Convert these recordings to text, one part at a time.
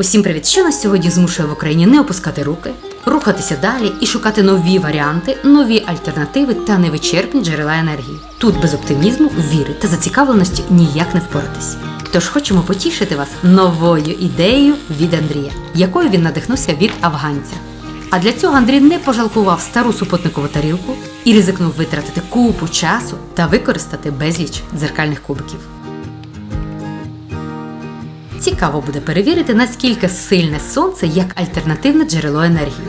Усім привіт! Що нас сьогодні змушує в Україні не опускати руки, рухатися далі і шукати нові варіанти, нові альтернативи та невичерпні джерела енергії. Тут без оптимізму, віри та зацікавленості ніяк не впоратись. Тож хочемо потішити вас новою ідеєю від Андрія, якою він надихнувся від афганця. А для цього Андрій не пожалкував стару супутникову тарілку і ризикнув витратити купу часу та використати безліч дзеркальних кубиків. Цікаво буде перевірити, наскільки сильне сонце як альтернативне джерело енергії.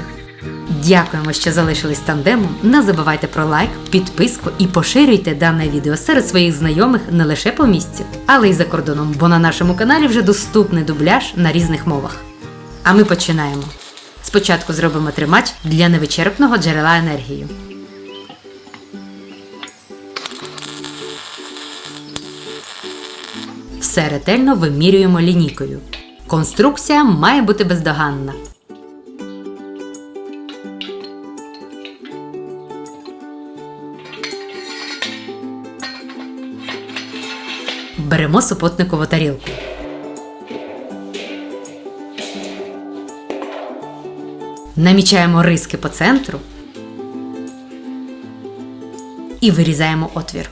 Дякуємо, що залишились тандемом. Не забувайте про лайк, підписку і поширюйте дане відео серед своїх знайомих не лише по місці, але й за кордоном, бо на нашому каналі вже доступний дубляж на різних мовах. А ми починаємо. Спочатку зробимо тримач для невичерпного джерела енергії. Все ретельно вимірюємо лінійкою. Конструкція має бути бездоганна. Беремо супутникову тарілку. Намічаємо риски по центру і вирізаємо отвір.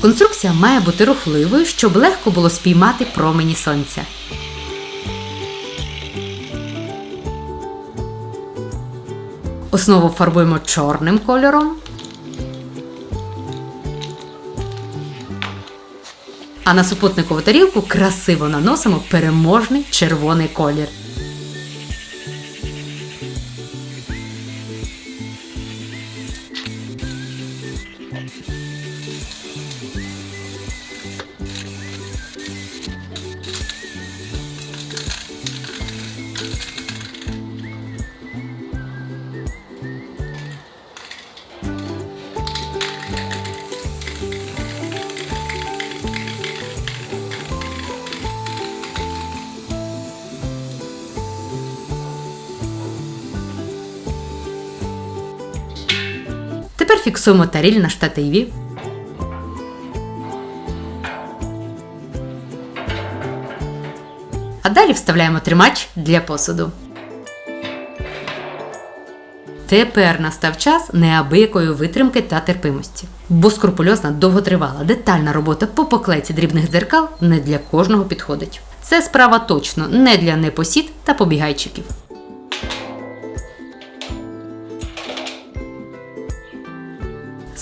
Конструкція має бути рухливою, щоб легко було спіймати промені сонця. Основу фарбуємо чорним кольором. А на супутникову тарілку красиво наносимо переможний червоний колір. Фіксуємо таріль на штативі. А далі вставляємо тримач для посуду. Тепер настав час неабиякої витримки та терпимості. Бо скрупульозна, довготривала, детальна робота по поклейці дрібних дзеркал не для кожного підходить. Це справа точно не для непосід та побігайчиків.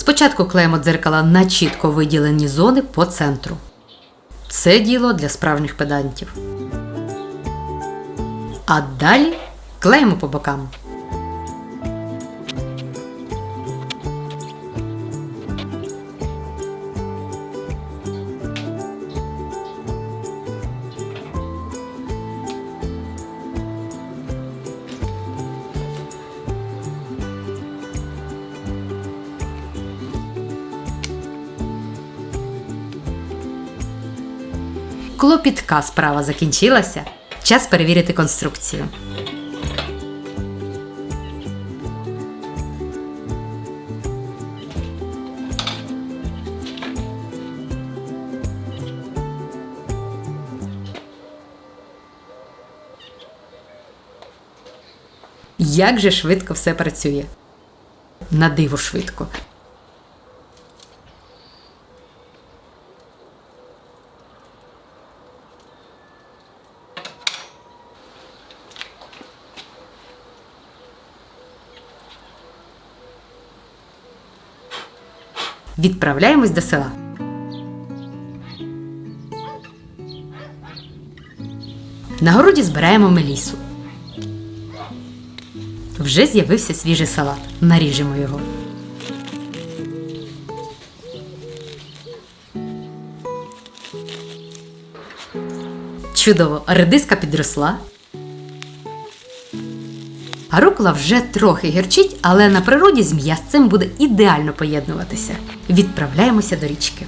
Спочатку клеїмо дзеркала на чітко виділені зони по центру. Це діло для справжніх педантів. А далі клеїмо по бокам. Клопітка справа закінчилася. Час перевірити конструкцію. Як же швидко все працює? На диво швидко. Відправляємось до села. На городі збираємо мелісу. Вже з'явився свіжий салат. Наріжемо його. Чудово, редиска підросла. А рукола вже трохи гірчить, але на природі з м'ясцем буде ідеально поєднуватися. Відправляємося до річки.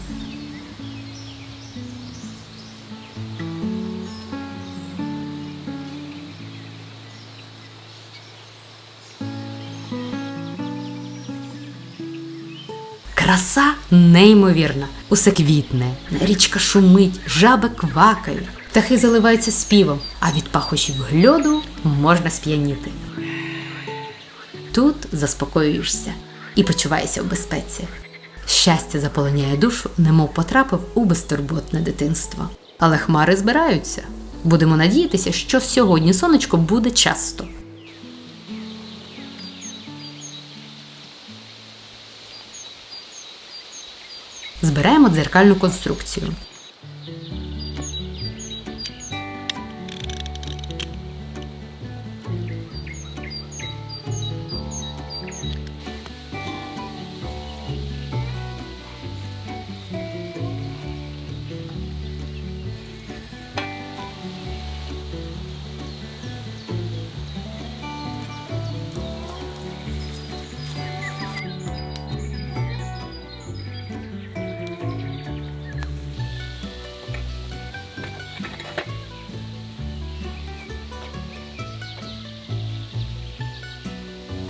Краса неймовірна. Усе квітне, річка шумить, жаби квакають, птахи заливаються співом, а від пахощів гльоду можна сп'яніти. Тут заспокоюєшся і почуваєшся в безпеці. Щастя заполоняє душу, немов потрапив у безтурботне дитинство. Але хмари збираються. Будемо надіятися, що сьогодні сонечко буде часто. Збираємо дзеркальну конструкцію.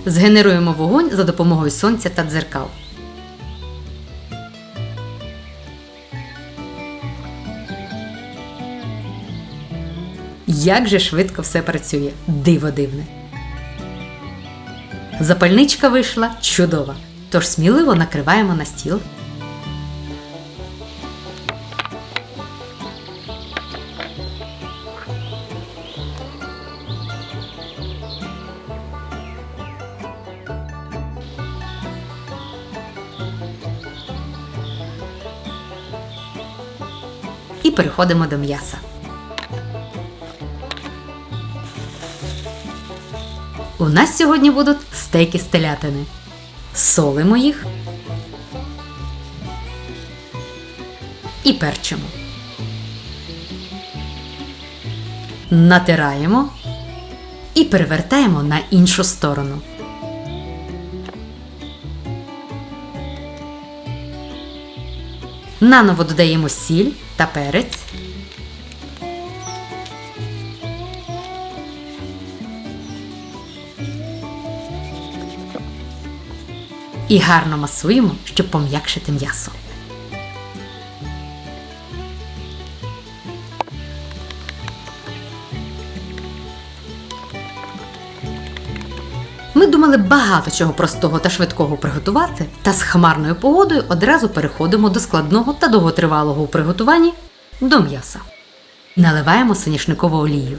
Згенеруємо вогонь за допомогою сонця та дзеркал. Як же швидко все працює, диво дивне. Запальничка вийшла чудова. Тож сміливо накриваємо на стіл. Переходимо до м'яса. У нас сьогодні будуть стейки з телятини. Солимо їх і перчимо. Натираємо і перевертаємо на іншу сторону. Наново додаємо сіль та перець. І гарно масуємо, щоб пом'якшити м'ясо. Ми думали багато чого простого та швидкого приготувати, та з хмарною погодою одразу переходимо до складного та довготривалого у приготуванні до м'яса. Наливаємо соняшникову олію.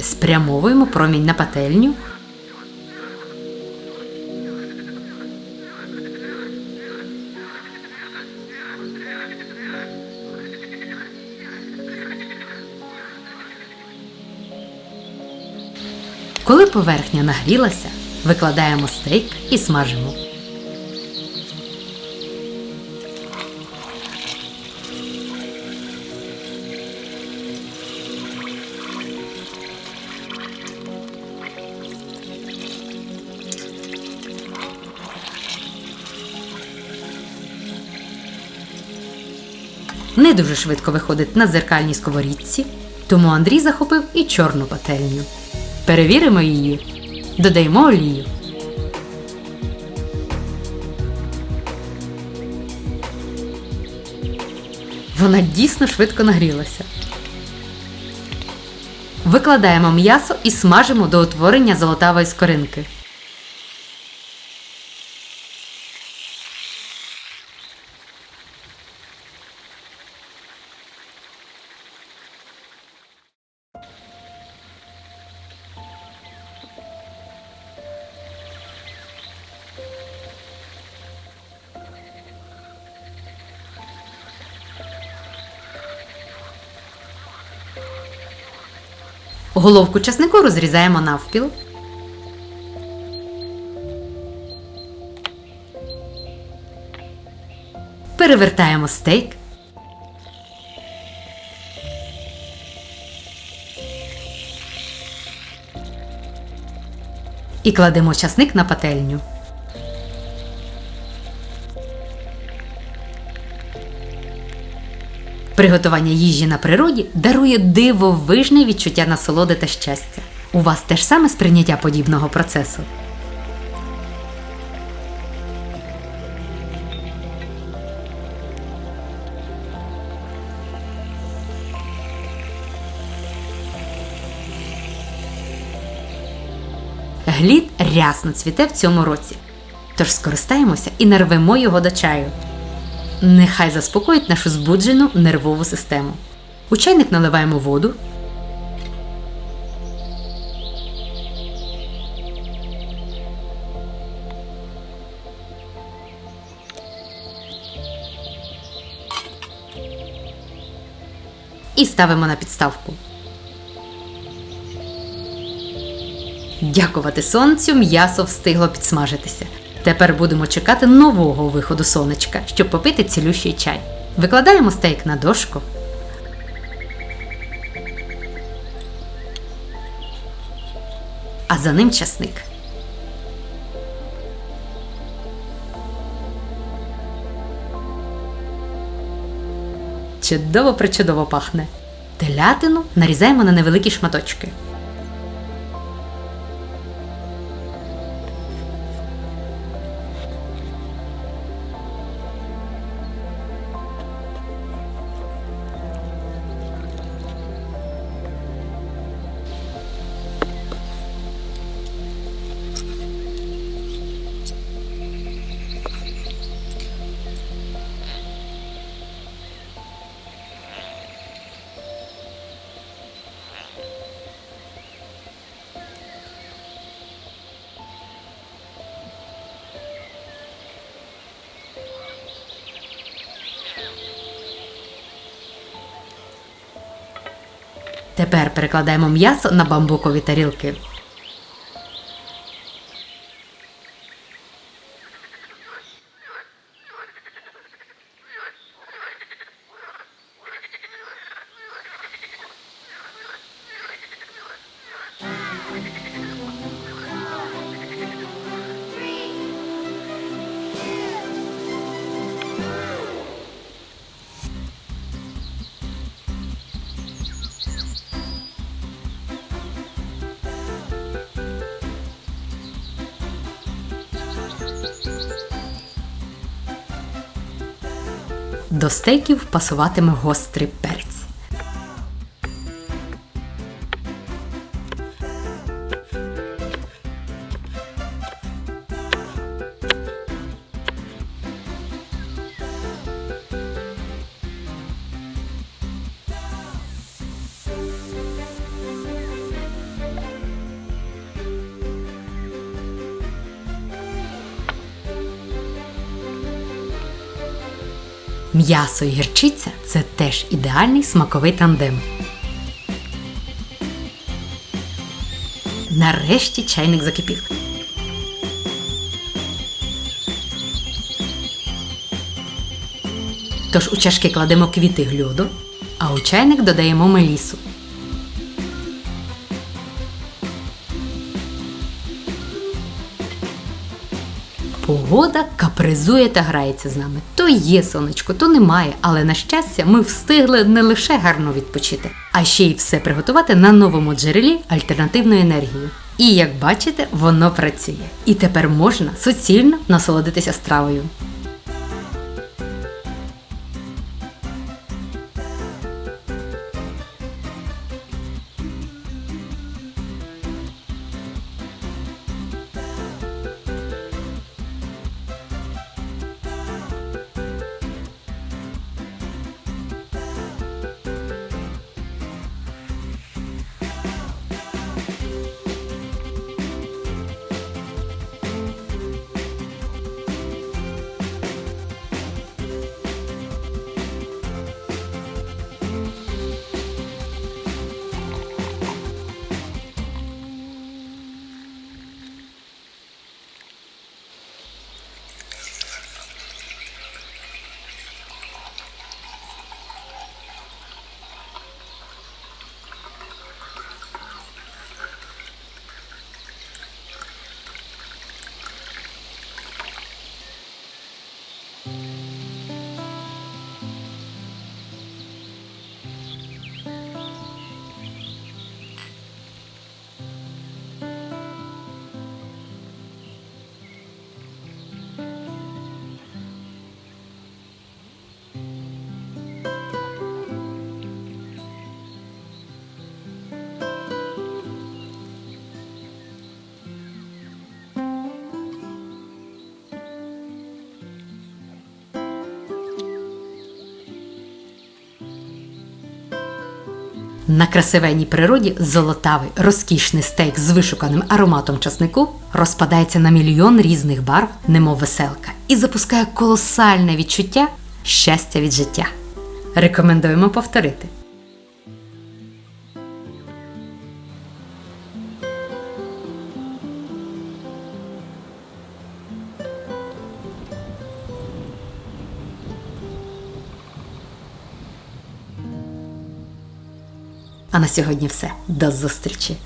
Спрямовуємо промінь на пательню. Коли поверхня нагрілася, викладаємо стейк і смажимо. Не дуже швидко виходить на дзеркальній сковорідці, тому Андрій захопив і чорну пательню. Перевіримо її. Додаємо олію. Вона дійсно швидко нагрілася. Викладаємо м'ясо і смажимо до утворення золотавої скоринки. Головку часнику розрізаємо навпіл. Перевертаємо стейк. І кладемо часник на пательню. Приготування їжі на природі дарує дивовижне відчуття насолоди та щастя. У вас теж саме сприйняття подібного процесу. Глід рясно цвіте в цьому році. Тож скористаємося і нарвемо його до чаю. Нехай заспокоїть нашу збуджену нервову систему. У чайник наливаємо воду. І ставимо на підставку. Дякувати сонцю, м'ясо встигло підсмажитися. Тепер будемо чекати нового виходу сонечка, щоб попити цілющий чай. Викладаємо стейк на дошку. А за ним часник. Чудово причудово пахне. Телятину нарізаємо на невеликі шматочки. Тепер перекладаємо м'ясо на бамбукові тарілки. Стейків пасуватиме гострий перець. М'ясо і гірчиця це теж ідеальний смаковий тандем. Нарешті чайник закипів. Тож у чашки кладемо квіти гльоду, а у чайник додаємо мелісу. Погода капризує та грається з нами. То є сонечко, то немає, але на щастя, ми встигли не лише гарно відпочити, а ще й все приготувати на новому джерелі альтернативної енергії. І як бачите, воно працює. І тепер можна суцільно насолодитися стравою. На красивенній природі золотавий розкішний стейк з вишуканим ароматом часнику розпадається на мільйон різних барв, немов веселка, і запускає колосальне відчуття щастя від життя. Рекомендуємо повторити. А на сьогодні все. До зустрічі!